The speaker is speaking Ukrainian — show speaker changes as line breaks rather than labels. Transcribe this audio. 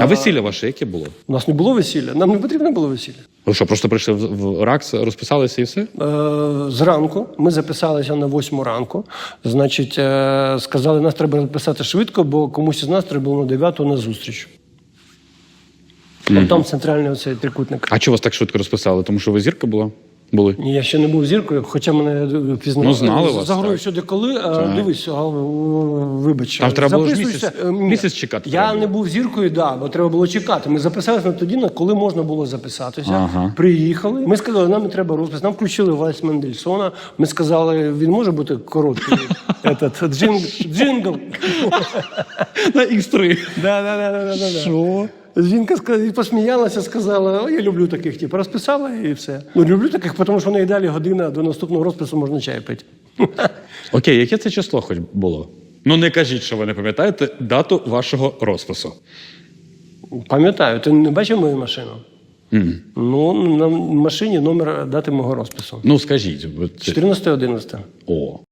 А весілля ваше яке було?
У нас не було весілля, нам не потрібно було весілля.
Ви що, просто прийшли в в РАКС, розписалися і все?
Е, зранку ми записалися на восьму ранку. Значить, е, сказали, нас треба записати швидко, бо комусь із нас треба було на дев'яту на зустріч. От там центральний оцей трикутник.
А чого вас так швидко розписали? Тому що ви зірка була? Були?
Ні, я ще не був зіркою, хоча мене е, пізнали.
Ну, знали вас,
Загрою
так.
сюди коли. а, Дивись, а, вибач.
Там треба було ж
записуйся.
місяць-
Е, ні.
місяць чекати
Я
треба
не
було.
був зіркою, да, бо треба було чекати. Ми записалися на тоді, на коли можна було записатися.
Ага.
Приїхали. Ми сказали, нам не треба розпис. Нам включили Вальс Мендельсона. Ми сказали, він може бути короткий. Этот, джинг, джингл.
На X3.
Да, да, да, да, да, да.
Що?
Жінка посміялася, сказала, «О, я люблю таких, типу, розписала і все. Ну, люблю таких, тому що в неї далі година до наступного розпису можна чай пити.
Окей, яке це число хоч було? Ну не кажіть, що ви не пам'ятаєте дату вашого розпису.
Пам'ятаю, ти не бачив мою машину? Ну, на машині номер дати мого розпису.
Ну скажіть. бо це-
14.11.
О.